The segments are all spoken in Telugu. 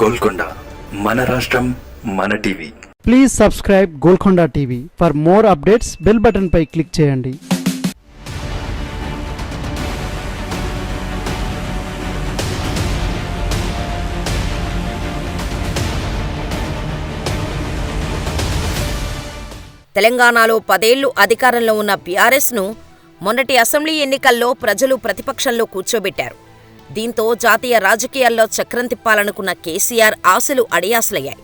గోల్కొండ మన రాష్ట్రం మన TV. Please subscribe Golconda TV for more updates bell button pi click చేయండి. తెలంగాణలో పదేళ్ళు అధికారంలో ఉన్న బీఆర్ఎస్ను మొన్నటి అసెంబ్లీ ఎన్నికల్లో ప్రజలు ప్రతిపక్షంలో కూర్చోబెట్టారు. దీంతో జాతీయ రాజకీయాల్లో చక్రం తిప్పాలనుకున్న కేసీఆర్ ఆశలు అడియాసలయ్యాయి.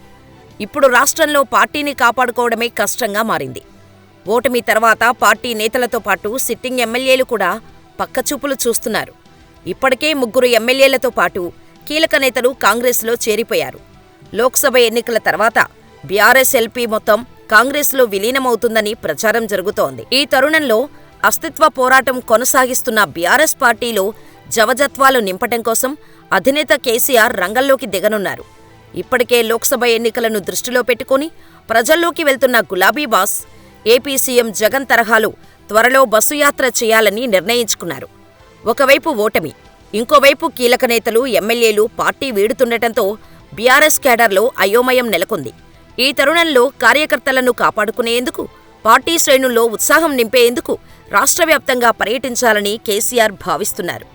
ఇప్పుడు రాష్ట్రంలో పార్టీని కాపాడుకోవడమే కష్టంగా మారింది. ఓటమి తర్వాత పార్టీ నేతలతో పాటు సిట్టింగ్ ఎమ్మెల్యేలు కూడా పక్కచూపులు చూస్తున్నారు. ఇప్పటికే ముగ్గురు ఎమ్మెల్యేలతో పాటు కీలక నేతలు కాంగ్రెస్లో చేరిపోయారు. లోక్సభ ఎన్నికల తర్వాత బీఆర్ఎస్ ఎల్పీ మొత్తం కాంగ్రెస్లో విలీనమవుతుందని ప్రచారం జరుగుతోంది. ఈ తరుణంలో అస్తిత్వ పోరాటం కొనసాగిస్తున్న బీఆర్ఎస్ పార్టీలో జవజత్వాలు నింపటం కోసం అధినేత కేసీఆర్ రంగంలోకి దిగనున్నారు. ఇప్పటికే లోక్సభ ఎన్నికలను దృష్టిలో పెట్టుకుని ప్రజల్లోకి వెళ్తున్న గులాబీ బాస్ ఏపీ సీఎం జగన్ తరహాలో త్వరలో బస్సు యాత్ర చేయాలని నిర్ణయించుకున్నారు. ఒకవైపు ఓటమి ఇంకోవైపు కీలక నేతలు ఎమ్మెల్యేలు పార్టీ వీడుతుండటంతో బీఆర్ఎస్ క్యాడర్లో అయోమయం నెలకొంది. ఈ తరుణంలో కార్యకర్తలను కాపాడుకునేందుకు పార్టీ శ్రేణుల్లో ఉత్సాహం నింపేందుకు రాష్ట్రవ్యాప్తంగా పర్యటించాలని కేసీఆర్ భావిస్తున్నారు.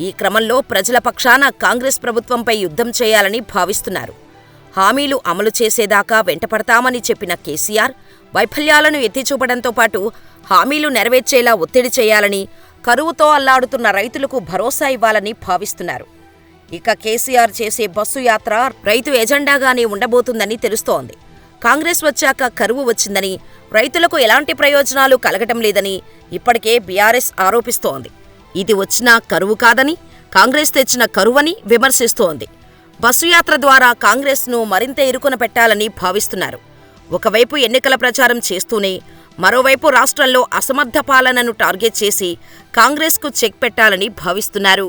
ఈ క్రమంలో ప్రజల పక్షాన కాంగ్రెస్ ప్రభుత్వంపై యుద్ధం చేయాలని భావిస్తున్నారు. హామీలు అమలు చేసేదాకా వెంటపడతామని చెప్పిన కేసీఆర్ వైఫల్యాలను ఎత్తిచూపడంతో పాటు హామీలు నెరవేర్చేలా ఒత్తిడి చేయాలని కరువుతో అల్లాడుతున్న రైతులకు భరోసా ఇవ్వాలని భావిస్తున్నారు. ఇక కేసీఆర్ చేసే బస్సు యాత్ర రైతు ఎజెండాగానే ఉండబోతుందని తెలుస్తోంది. కాంగ్రెస్ వచ్చాక కరువు వచ్చిందని రైతులకు ఎలాంటి ప్రయోజనాలు కలగటం లేదని ఇప్పటికే బీఆర్ఎస్ ఆరోపిస్తోంది. ఇది వచ్చినా కరువు కాదని కాంగ్రెస్ తెచ్చిన కరువని విమర్శిస్తోంది. బస్సు యాత్ర ద్వారా కాంగ్రెస్ను మరింత ఇరుకున పెట్టాలని భావిస్తున్నారు. ఒకవైపు ఎన్నికల ప్రచారం చేస్తూనే మరోవైపు రాష్ట్రంలో అసమర్థ పాలనను టార్గెట్ చేసి కాంగ్రెస్కు చెక్ పెట్టాలని భావిస్తున్నారు.